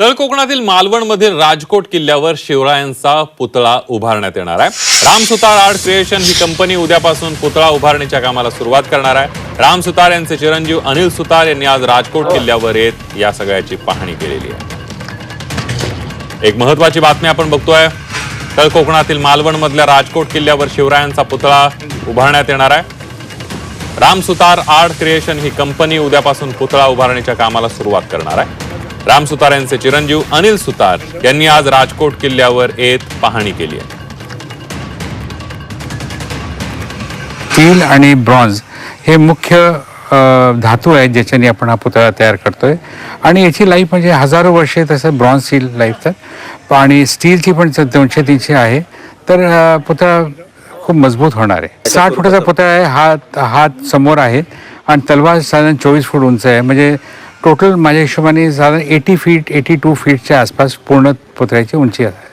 तर कोकणातील मालवणमधील राजकोट किल्ल्यावर शिवरायांचा पुतळा उभारण्यात येणार आहे. राम सुतार आर्ट क्रिएशन ही कंपनी उद्यापासून पुतळा उभारणीच्या कामाला सुरुवात करणार आहे. राम सुतार यांचे चिरंजीव अनिल सुतार यांनी आज राजकोट किल्ल्यावर येत या सगळ्याची पाहणी केलेली आहे. एक महत्वाची बातमी आपण बघतोय. तर कोकणातील मालवण मधल्या राजकोट किल्ल्यावर शिवरायांचा पुतळा उभारण्यात येणार आहे. राम सुतार आर्ट क्रिएशन ही कंपनी उद्यापासून पुतळा उभारणीच्या कामाला सुरुवात करणार आहे. राम सुतार यांचे चिरंजीव अनिल सुतार यांनी आज राजकोट किल्ल्यावर येत पाहणी केली आहे. स्टील आणि ब्रॉन्झ हे मुख्य धातू आहेत ज्याच्याने आपण हा पुतळा तयार करतोय. आणि याची लाईफ म्हणजे हजारो वर्षे तसं ब्रॉन्झ स्टील लाईफ तर आणि स्टीलची पण च- दोनशे तीनशे आहे. तर पुतळा खूप मजबूत होणार आहे. साठ फुटाचा पुतळा आहे. हात हात समोर आहे. आणि तलवार साधारण चोवीस फूट उंच आहे. म्हणजे टोटल माझ्या हिशोबाने साधारण एटी फीट एटी टू फीटच्या आसपास पूर्ण पुतळ्याची उंची आहे.